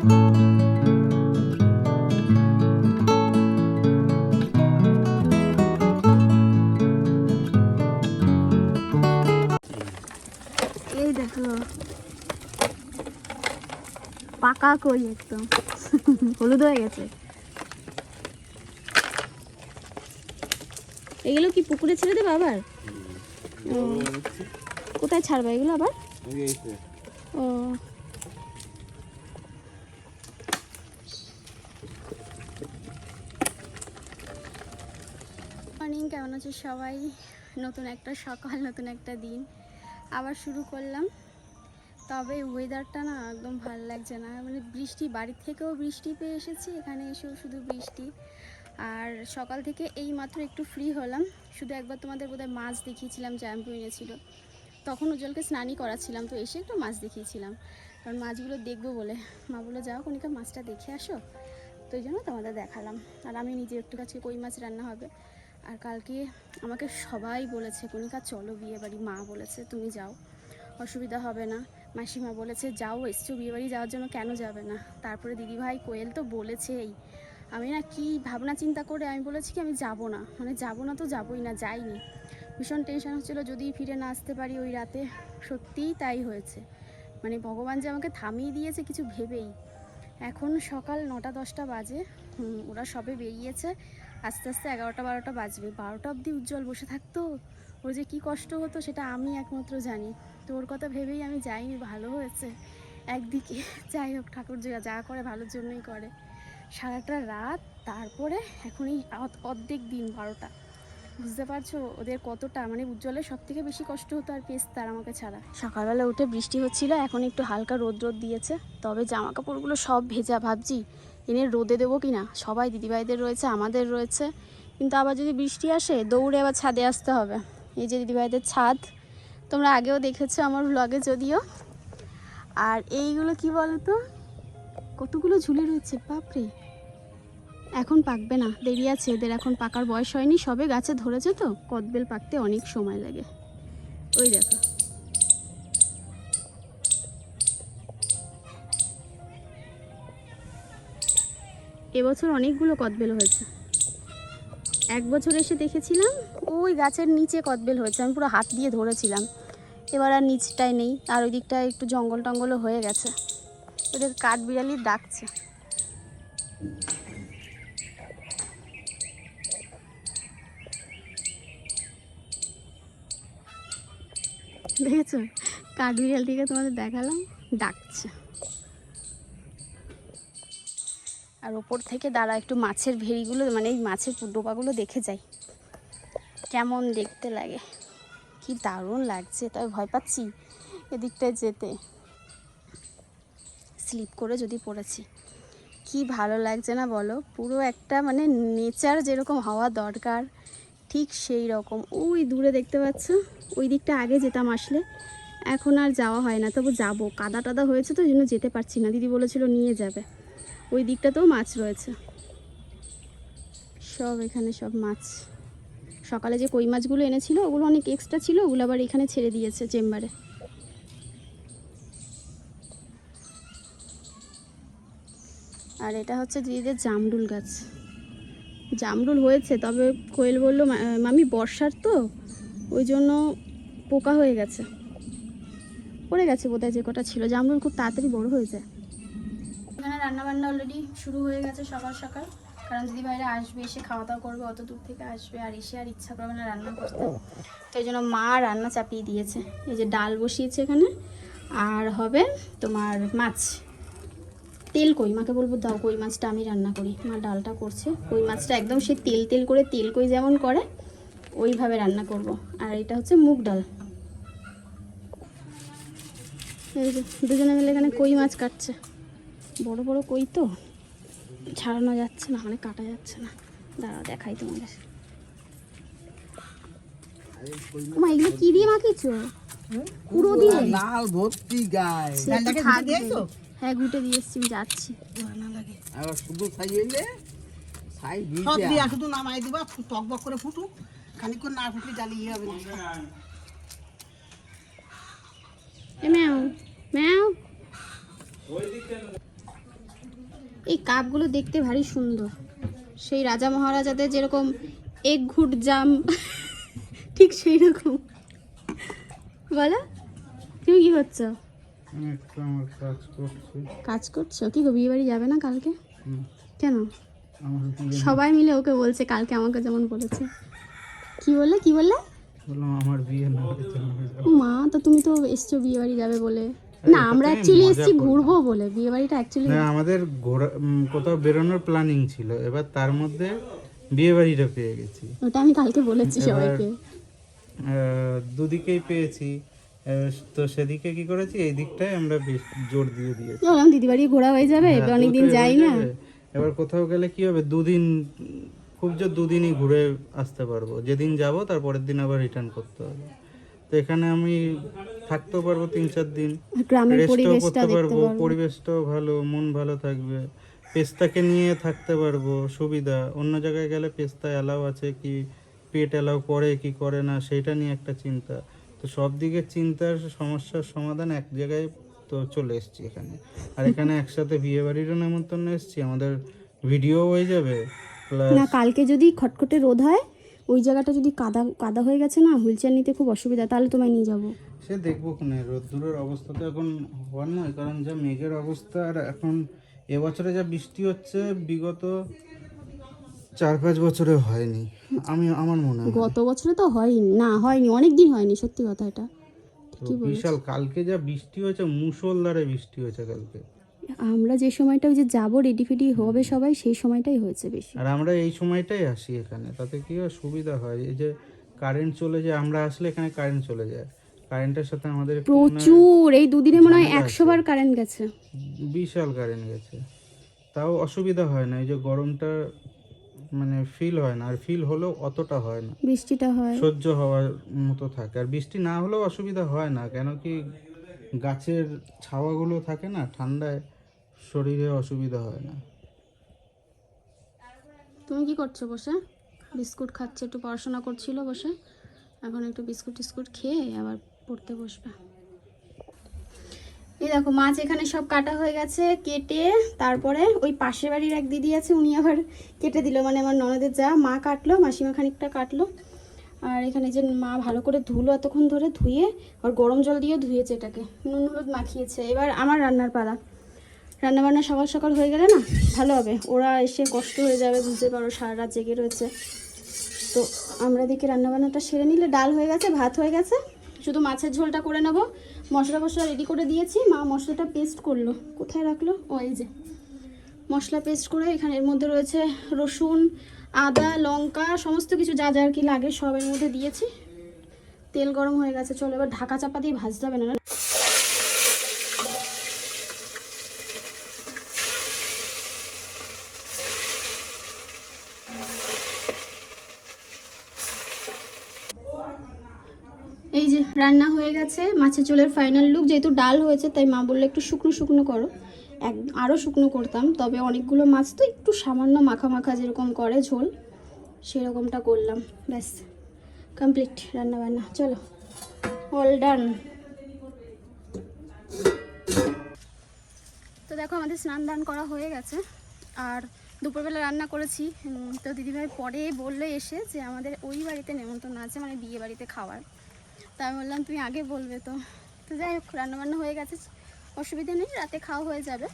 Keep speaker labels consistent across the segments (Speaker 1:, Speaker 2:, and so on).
Speaker 1: এই দেখো। পাকা কই একদম। হলুদ হয়ে গেছে। এগুলো কি পুকুরে ছেড়ে দেবে আবার? কোথায় ছাড়বে এগুলো আবার? ও মর্নিং কেমন আছে সবাই নতুন একটা সকাল, নতুন একটা দিন। আবার শুরু করলাম। তবে ওয়েদারটা না একদম ভালো লাগছে না। মানে বৃষ্টি, বাড়ির থেকেও বৃষ্টি পেয়ে এসেছি, এখানে এসেও শুধু বৃষ্টি। আর সকাল থেকে এই মাত্র একটু ফ্রি হলাম। শুধু একবার তোমাদের বোধহয় মাছ দেখিয়েছিলাম জ্যাম্পু এনেছিল। তখন উজ্জ্বলকে স্নানই করাচ্ছিলাম, তো এসে একটু মাছ দেখিয়েছিলাম। কারণ মাছগুলো দেখব বলে। মা বলে যাও কনিকা মাছটা দেখে আসো। তো এই জন্য তোমাদের দেখালাম। আর আমি নিজে একটু কাছে কই মাছ রান্না হবে। আর কালকে আমাকে সবাই বলেছে কনিকা চলো বিয়ে বাড়ি মা বলেছে, তুমি যাও। অসুবিধা হবে না। মাসিমা বলেছে, যাও, এসছো বিয়ে বাড়ি যাওয়ার জন্য কেন যাবে না? তারপরে দিদিভাই কোয়েল তো বলেছেই। আমি না কি ভাবনা চিন্তা করে আমি বলেছি কি, আমি যাব না। মানে যাব না তো যাবই না, যাইনি। ভীষণ টেনশন হচ্ছিল, যদি ফিরে না আসতে পারি ওই রাতে। সত্যিই তাই হয়েছে। মানে ভগবান যে আমাকে থামিয়ে দিয়েছে কিছু ভেবেই। এখন সকাল নটা দশটা বাজে। ওরা সবে বেরিয়েছে। আস্তে আস্তে এগারোটা বারোটা বাজবে। বারোটা অবধি উজ্জ্বল বসে থাকতো? ওর যে কি কষ্ট হতো সেটা আমি একমাত্র জানি। তো ওর কথা ভেবেই আমি যাইনি, ভালো হয়েছে। একদিকে যাই হোক, ঠাকুর যা যা করে ভালোর জন্যই করে। সারাটা রাত, তারপরে এখন এই অর্ধেক দিন বারোটা। বুঝতে পারছ? ওদের কতটা মানে উজ্জ্বলের সব থেকে বেশি কষ্ট হতো আর পেস্তার আমাকে ছাড়া। সকালবেলা উঠে বৃষ্টি হচ্ছিল, এখন একটু হালকা রোদ রোদ দিয়েছে। তবে জামা কাপড়গুলো সব ভেজা, ভাবছি এনে রোদে দেবো কি না সবাই দিদিভাইদের রয়েছে, আমাদের রয়েছে। কিন্তু আবার যদি বৃষ্টি আসে, দৌড়ে আবার ছাদে আসতে হবে। এই যে দিদিভাইদের ছাদ, তোমরা আগেও দেখেছ আমার ব্লগে যদিও। আর এইগুলো কি বলতো? কতগুলো ঝুলে রয়েছে, বাপরে। এখন পাকবে না, দেরি আছে, এদের এখন পাকার বয়স হয়নি, সবে গাছে ধরেছে তো, কদবেল পাকতে অনেক সময় লাগে। ওই দেখো। এবছর অনেকগুলো কদবেল হয়েছে। এক বছর এসে দেখেছিলাম, ওই গাছের নিচে কদবেল হয়েছে, আমি পুরো হাত দিয়ে ধরেছিলাম। এবার আর নিচটায় নেই, আর ওই দিকটায় একটু জঙ্গল টঙ্গলও হয়ে গেছে। ওদের কাঠ বিড়ালি ডাকছে। দেখেছ? কাঠ বিড়ালটিকে তোমাদের দেখালাম, ডাকছে। আর ওপর থেকে দাঁড়া, একটু মাছের ভেড়িগুলো মানে এই মাছের ডোবাগুলো দেখে যাই। কেমন দেখতে লাগে। কি দারুণ লাগছে তবে ভয় পাচ্ছি এদিকটায় যেতে। স্লিপ করে যদি পড়েছি। কি ভালো লাগছে না বলো? পুরো একটা মানে নেচার যেরকম হওয়া দরকার। ঠিক সেই রকম। ওই দূরে দেখতে পাচ্ছ? ওই দিকটা আগে যেতাম আসলে। এখন আর যাওয়া হয় না, তবু যাব। কাদা টাদা হয়েছে তো, জন্য যেতে পারছি না। দিদি বলেছিল নিয়ে যাবে। ওই দিকটাতেও মাছ রয়েছে। সব এখানে সব মাছ। সকালে যে কই মাছগুলো এনেছিল, ওগুলো অনেক এক্সট্রা ছিল, ওগুলো আবার এখানে ছেড়ে দিয়েছে চেম্বারে। আর এটা হচ্ছে দিদিদের জামরুল গাছ। জামরুল হয়েছে, তবে কোয়েল বলল মামি বর্ষার তো, ওই জন্য পোকা হয়ে গেছে। পড়ে গেছে বোধহয় যে কটা ছিল। জামরুল খুব তাড়াতাড়ি বড় হয়ে যায়। এখানে রান্না বান্না অলরেডি শুরু হয়ে গেছে সকাল সকাল। কারণ যদি বাইরে আসবে, এসে খাওয়া দাওয়া করবে, অত দূর থেকে আসবে, আর এসে আর ইচ্ছা করবে না রান্না করতে। তো এই জন্য মা রান্না চাপিয়ে দিয়েছে। এই যে ডাল বসিয়েছে এখানে, আর হবে তোমার মাছ। তেল কই? মাকে বলব দাও কই মাছটা আমি রান্না করি। মা ডালটা করছে। কই মাছটা একদম সে তেল তেল করে তেল কই যেমন করে ওইভাবে রান্না করব। আর এটা হচ্ছে মুগ ডাল। এই যে দুজনে মিলে এখানে কই মাছ কাটছে। বড় বড় কই তো? ছাড়ানো যাচ্ছে না মানে কাটা যাচ্ছে না। দাঁড়াও দেখাই তোমাদের। মা এগুলো কি দিয়ে মাখিয়েছ? পুরো দিয়ে?
Speaker 2: লাল ভর্তি গায়ে।
Speaker 1: হ্যাঁ ঘুটে দিয়ে এসছি আমি যাচ্ছি।
Speaker 2: শুধু
Speaker 3: সব দিয়া। শুধু নামাই দিবা ফু- টক বক করে ফুটুক খানিক্ষণ না ফুটলে জ্বালিয়ে হবে না।
Speaker 1: এ ম্যাও ম্যাও। এই কাপগুলো দেখতে ভারী সুন্দর। সেই রাজা মহারাজাদের যেরকম এক ঘুট জাম ঠিক সেই রকম বলো তুমি কি করছ?
Speaker 2: কাজ করছ?
Speaker 1: কি গো বিয়ে বাড়ি যাবে না কালকে? কেন? সবাই মিলে ওকে বলছে কালকে আমাকে যেমন বলেছে। কি বললে? কি বললে?
Speaker 2: বললাম আমার বিয়ে না
Speaker 1: মা তো তুমি তো এসছো বিয়ে বাড়ি যাবে বলে। না আমরা অ্যাকচুয়ালি এসেছি ঘুরবো বলে। বিয়ে বাড়িটা অ্যাকচুয়ালি
Speaker 2: না আমাদের ঘোরা কোথাও বেরোনোর প্ল্যানিং ছিল। এবার তার মধ্যে বিয়ে বাড়িটা পেয়ে গেছি।
Speaker 1: ওটা আমি কালকে বলেছি সবাইকে।
Speaker 2: দুদিকেই পেয়েছি। তো সেদিকে কি করেছি? এই দিকটাই আমরা বেশ জোর দিয়ে দিয়েছি।
Speaker 1: বললাম দিদি বাড়ি ঘোরা হয়ে যাবে
Speaker 2: হ্যাঁ,
Speaker 1: অনেকদিন যাই না।
Speaker 2: এবার কোথাও গেলে কি হবে? দুদিন খুব জোর দুদিনই ঘুরে আসতে পারব। যেদিন যাব তার পরের দিন আবার রিটার্ন করতে হবে। তো এখানে আমি থাকতেও পারব তিন চার দিন। রেস্টও করতে পারব
Speaker 1: পারব।
Speaker 2: পরিবেশটাও ভালো মন ভালো থাকবে। পেস্তাকে নিয়ে থাকতে পারব সুবিধা। অন্য জায়গায় গেলে পেস্তা অ্যালাউ আছে কি পেট অ্যালাউ করে কি করে না সেটা নিয়ে একটা চিন্তা। তো সব দিকের চিন্তার সমস্যার সমাধান এক জায়গায় তো চলে এসেছি এখানে। আর এখানে একসাথে বিয়ে বাড়িরও নেমন্তন্ন এসেছি আমাদের ভিডিও হয়ে যাবে
Speaker 1: না কালকে যদি খটখটে রোদ হয় ওই জায়গাটা যদি কাদা কাদা হয়ে গেছে না হুইল চেয়ার নিতে খুব অসুবিধা তাহলে তোমায় নিয়ে যাব।
Speaker 2: সে দেখব কোনে রোদ্দুরের অবস্থা তো এখন হওয়ার নয় কারণ যা মেঘের অবস্থা আর এখন এবছরে যা বৃষ্টি হচ্ছে বিগত চার পাঁচ বছরে হয়নি। আমি আমার মনে হয়।
Speaker 1: গত বছরে তো হয়নি। না হয়নি অনেক দিন হয়নি সত্যি কথা এটা।
Speaker 2: তো বিশাল কালকে যা বৃষ্টি হয়েছে মুষলধারে বৃষ্টি হয়েছে কালকে।
Speaker 1: আমরা যে সময়টা ওই যে যাব রেডি ফেডি হবে সবাই সেই সময়টাই হয়েছে বেশি।
Speaker 2: আর আমরা এই সময়টাই আসি এখানে। তাতে কি হয় সুবিধা হয়। এই যে কারেন্ট চলে যায় আমরা আসলে এখানে কারেন্ট চলে যায়। কারেন্টের সাথে আমাদের মনে
Speaker 1: প্রচুর। এই দুদিনে মনে হয় একশো বার কারেন্ট গেছে।
Speaker 2: বিশাল কারেন্ট গেছে। তাও অসুবিধা হয় না। এই যে গরমটা মানে ফিল হয় না আর ফিল হলেও অতটা হয় না।
Speaker 1: বৃষ্টিটা হয়।
Speaker 2: সহ্য হওয়ার মতো থাকে। আর বৃষ্টি না হলেও অসুবিধা হয় না কেন কি গাছের ছাওয়াগুলো থাকে না ঠান্ডায় শরীরে অসুবিধা হয় না।
Speaker 1: তুমি কি করছ বসে? বিস্কুট খাচ্ছে একটু পড়াশোনা করছিল বসে। এখন একটু বিস্কুট টিস্কুট খেয়ে আবার পড়তে বসবে। এই দেখো, মাছ এখানে সব কাটা হয়ে গেছে, কেটে তারপরে ওই পাশের বাড়ির এক দিদি আছে, উনি আবার কেটে দিল। মানে আমার ননদের যা, মা কাটলো, মাসিমা খানিকটা কাটলো। আর এখানে যে মা ভালো করে ধুলো এতক্ষণ ধরে ধুয়ে, আর গরম জল দিয়ে ধুয়েছে এটাকে। নুন হলুদ মাখিয়েছে। এবার আমার রান্নার পালা। রান্না বান্না সকাল সকাল হয়ে গেলে না, ভালো হবে। ওরা এসে কষ্ট হয়ে যাবে, বুঝতে পারো সারা রাত জেগে রয়েছে। তো আমরা দিকে রান্নাবান্নাটা সেরে নিলে, ডাল হয়ে গেছে, ভাত হয়ে গেছে। শুধু মাছের ঝোলটা করে নেব। মশলা মশলা রেডি করে দিয়েছি। মা মশলাটা পেস্ট করল। কোথায় রাখল? ও, এই যে। মশলা পেস্ট করে এখানে এর মধ্যে রয়েছে রসুন, আদা, লঙ্কা, সমস্ত কিছু যা যা আর কি লাগে সবের মধ্যে দিয়েছি। তেল গরম হয়ে গেছে। চলো এবার ঢাকা চাপা দিয়ে ভাজতে হবে না এই যে রান্না হয়ে গেছে, মাছের ঝোলের ফাইনাল লুক যেহেতু ডাল হয়েছে, তাই মা বলল একটু শুকনো শুকনো করো। এক আরও শুকনো করতাম, তবে অনেকগুলো মাছ তো একটু সামান্য মাখা মাখা যেরকম করে ঝোল, সেরকমটা করলাম, ব্যাস কমপ্লিট রান্না বান্না চলো অল ডান তো দেখো আমাদের স্নান দান করা হয়ে গেছে, আর দুপুরবেলা রান্না করেছি তো দিদিভাই পরে বললে এসে যে আমাদের ওই বাড়িতে নেমন্তন্ন আছে মানে বিয়ে বাড়িতে খাওয়ার। তা আমি বললাম, তুমি আগে বলবে তো। তো যাই হোক, রান্নাবান্না হয়ে গেছে। অসুবিধা নেই, রাতে খাওয়া হয়ে যাবে।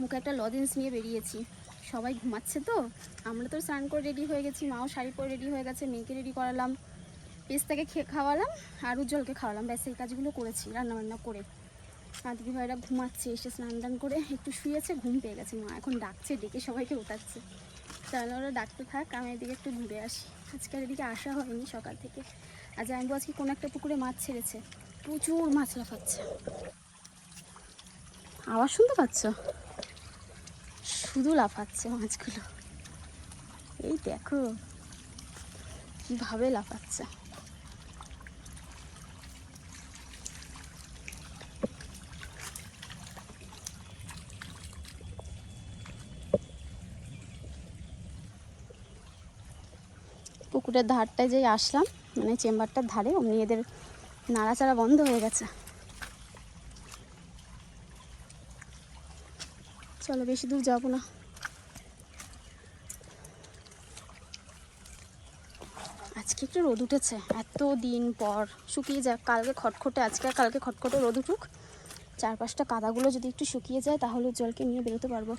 Speaker 1: মুখে একটা লজেন্স নিয়ে বেরিয়েছি। সবাই ঘুমাচ্ছে তো? আমরা তো স্নান করে রেডি হয়ে গেছি, মাও শাড়ি পরে রেডি হয়ে গেছে, মেয়েকে রেডি করালাম। পেস্তাকে খেয়ে খাওয়ালাম আর উজ্জ্বলকে খাওয়ালাম। ব্যাস, এই কাজগুলো করেছি, রান্নাবান্না করে। আর ভাইরা ঘুমাচ্ছে, এসে স্নান দান করে একটু শুয়েছে, ঘুম পেয়ে গেছে। মা এখন ডাকছে, ডেকে সবাইকে উঠাচ্ছে। তাহলে ওরা ডাকতে থাক, আমি এদিকে একটু ঘুরে আসি। আজকে আর এদিকে আসা হয়নি সকাল থেকে। আজ আমি আজকে কোনো একটা পুকুরে মাছ ছেড়েছে। প্রচুর মাছ লাফাচ্ছে। আওয়াজ শুনতে পাচ্ছ? শুধু লাফাচ্ছে মাছগুলো। এই দেখো কীভাবে লাফাচ্ছে। পুকুরের ধারটায় যেই আসলাম মানে চেম্বারটার ধারে, অমনি এদের নাড়াচাড়া বন্ধ হয়ে গেছে। চলো, বেশি দূর যাব না। আজকে একটু রোদ উঠেছে। এত দিন পর। শুকিয়ে যাক কালকে খটখটে, আজকে কালকে খটখটে রোদ উঠুক। চারপাশটা কাদাগুলো যদি একটু শুকিয়ে যায়, তাহলে জলকে নিয়ে বেরোতে পারব।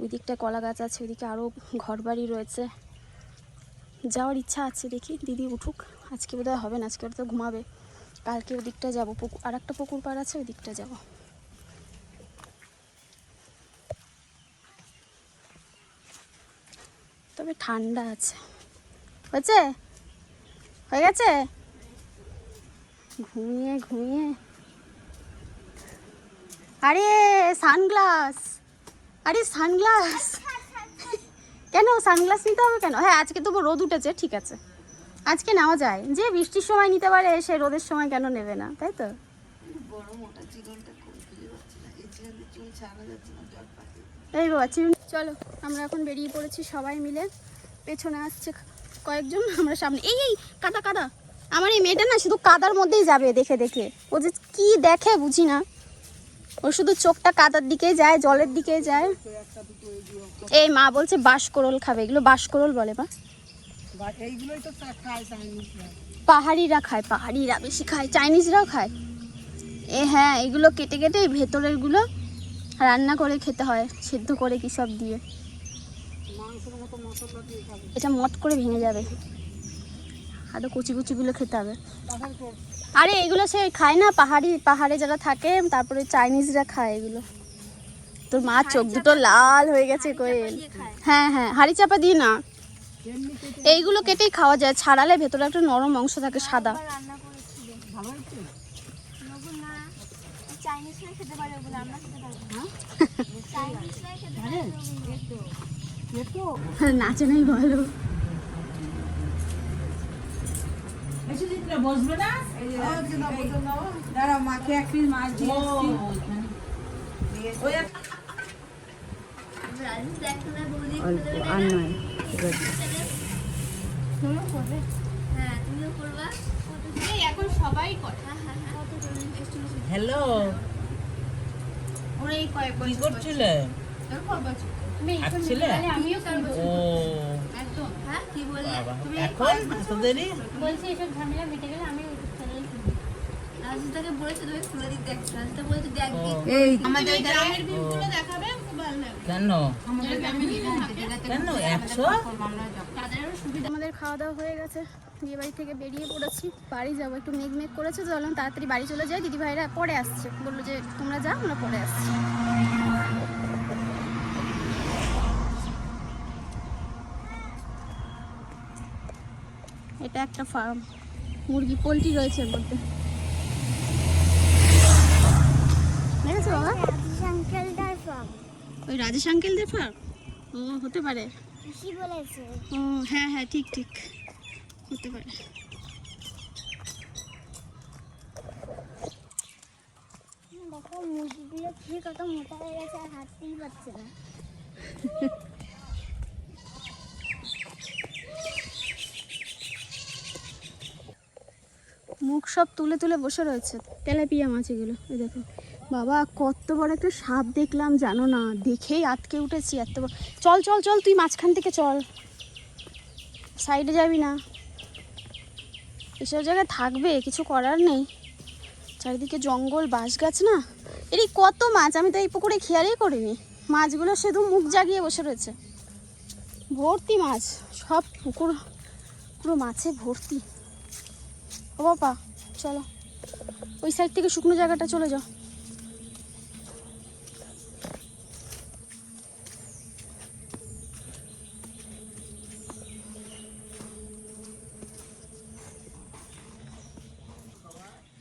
Speaker 1: ওই দিকটা কলা গাছ আছে, ওইদিকে আরও ঘর বাড়ি রয়েছে। যাওয়ার ইচ্ছা আছে দেখি, দিদি উঠুক। আজকে বোধহয় হবে না, আজকে ওরা তো ঘুমাবে। কালকে ওই দিকটা যাব, পুকুর আর একটা পুকুর পাড় আছে, ওই দিকটা যাব। তবে ঠান্ডা আছে। হয়েছে? হয়ে গেছে? ঘুমিয়ে ঘুমিয়ে। আরে, সানগ্লাস! আরে, সানগ্লাস! কেন, সানগ্লাস নিতে হবে কেন? হ্যাঁ আজকে তবু রোদ উঠেছে, ঠিক আছে। আজকে নেওয়া যায়। যে বৃষ্টির সময় নিতে পারে, সে রোদের সময় কেন নেবে না, তাই তো? এই বাবা চলো, আমরা এখন বেরিয়ে পড়েছি সবাই মিলে। পেছনে আসছে কয়েকজন, আমরা সামনে এই এই, কাদা কাদা। আমার এই মেয়েটা না শুধু কাদার মধ্যেই যাবে, দেখে দেখে। ও যে কি দেখে, বুঝি না। ও শুধু চোখটা কাদার দিকেই যায়, জলের দিকেই যায়। এই মা বলছে বাঁশকরোল খাবে, এগুলো বাঁশকরোল বলে
Speaker 3: বা এইগুলোই তো খায় চাইনিজ
Speaker 1: পাহাড়িরা খায় পাহাড়িরা বেশি খায় চাইনিজরাও খায়। এ হ্যাঁ এগুলো কেটে কেটে ভেতরেরগুলো রান্না করে খেতে হয় সেদ্ধ করে কি সব দিয়ে। এটা মট করে ভেঙে যাবে। আরও কুচি কুচিগুলো খেতে হবে। আরে এগুলো সে খায় না পাহাড়ি পাহাড়ে যারা থাকে তারপরে চাইনিজরা খায় এগুলো। তোর মা চোখ দুটো লাল হয়ে গেছে কোয়েল হ্যাঁ হ্যাঁ হাড়ি চাপা দিয়ে না। এইগুলো কেটেই খাওয়া যায়। ছাড়ালে ভেতরে একটা নরম অংশ থাকে সাদা।
Speaker 3: ভালো পেটো
Speaker 1: নাচে নাই বলো।
Speaker 4: দাঁড়াও মাকে এক পিস মাছ দিয়ে এসছি। ওই
Speaker 1: এখন সবাই করে।
Speaker 4: হ্যালো।
Speaker 1: ওরা এই কয়েক
Speaker 4: করছিলে
Speaker 1: আমিও করব একদম। হ্যাঁ কি বললে?
Speaker 4: বাবা এখন?
Speaker 1: বলছি এসব ঝামেলা মিটে গেলে আমি চ্যানেল খুলবো
Speaker 5: রাজুদাকে বলেছে তুমি খুলে দিতে রাজুদা বলছে দেখ
Speaker 4: ও, এই
Speaker 1: আমাদের গ্রামের ভিউগুলো দেখাবে?
Speaker 4: কেন?
Speaker 1: আমাদের খাওয়া দাওয়া হয়ে গেছে। বিয়ে বাড়ি থেকে বেরিয়ে পড়েছি। বাড়ি যাব। একটু মেঘ মেঘ করেছে, তো বললাম তাড়াতাড়ি বাড়ি চলে যাই। দিদি ভাইরা পরে আসছে। বলল যে, তোমরা যাও, আমরা পরে আসছি। এটা একটা ফার্ম মুরগি, পোলট্রি রয়েছে এর মধ্যে। দেখেছ, বাবা? ওই রাজেশ আঙ্কেলদের ফার্ম ও হতে পারে। ও হ্যাঁ হ্যাঁ ঠিক ঠিক। হতে পারে।
Speaker 6: দেখো মুরগিগুলো খেয়ে কত মোটা হয়ে গেছে আর হাঁটতেই পারছে না।
Speaker 1: মুখ সব তুলে তুলে বসে রয়েছে। তেলাপিয়া মাছ এগুলো দেখো। বাবা, কত বড় একটা সাপ দেখলাম, জানো না? দেখেই আটকে উঠেছি এত বড় চল চল চল, তুই মাঝখান থেকে চল। সাইডে যাবি না। এসব জায়গায় থাকবে, কিছু করার নেই। চারিদিকে জঙ্গল বাঁশ গাছ না? এরই কত মাছ! আমি তো এই পুকুরে খেয়ালই করিনি। মাছগুলো শুধু মুখ জাগিয়ে বসে রয়েছে। ভর্তি মাছ। সব পুকুর, পুরো মাছে ভর্তি। ও বাবা, চলো। ওই সাইড থেকে শুকনো জায়গাটা চলে যাও।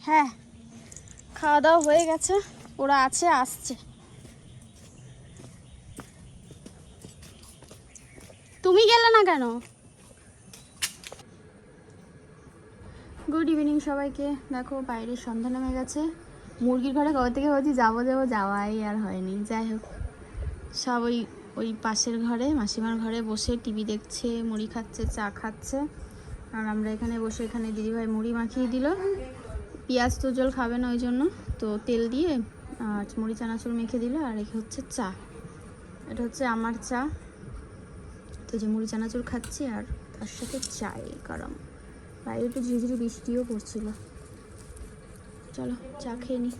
Speaker 1: হ্যাঁ খাওয়া দাওয়া হয়ে গেছে, ওরা আছে, আসছে। তুমি গেলে না কেন? গুড ইভিনিং সবাইকে। দেখো, বাইরে সন্ধ্যা নেমে গেছে। মুরগির ঘরে কবে থেকে বলছি যাব যাব, যাওয়াই আর হয়নি। যাই হোক, সব ওই ওই পাশের ঘরে, মাসিমার ঘরে বসে টিভি দেখছে, মুড়ি খাচ্ছে, চা খাচ্ছে। আর আমরা এখানে বসে, এখানে দিদিভাই মুড়ি মাখিয়ে দিল। পেঁয়াজ তো জল খাবে না, ওই জন্য তো তেল দিয়ে মুড়ি চানাচুর মেখে দিলে আর এখানে হচ্ছে চা। এটা হচ্ছে আমার চা। তো যে মুড়ি চানাচুর খাচ্ছি, আর তার সাথে চাই গরম। বাইরে একটু ধীরে বৃষ্টিও পড়ছিল। চলো, চা খেয়ে নিই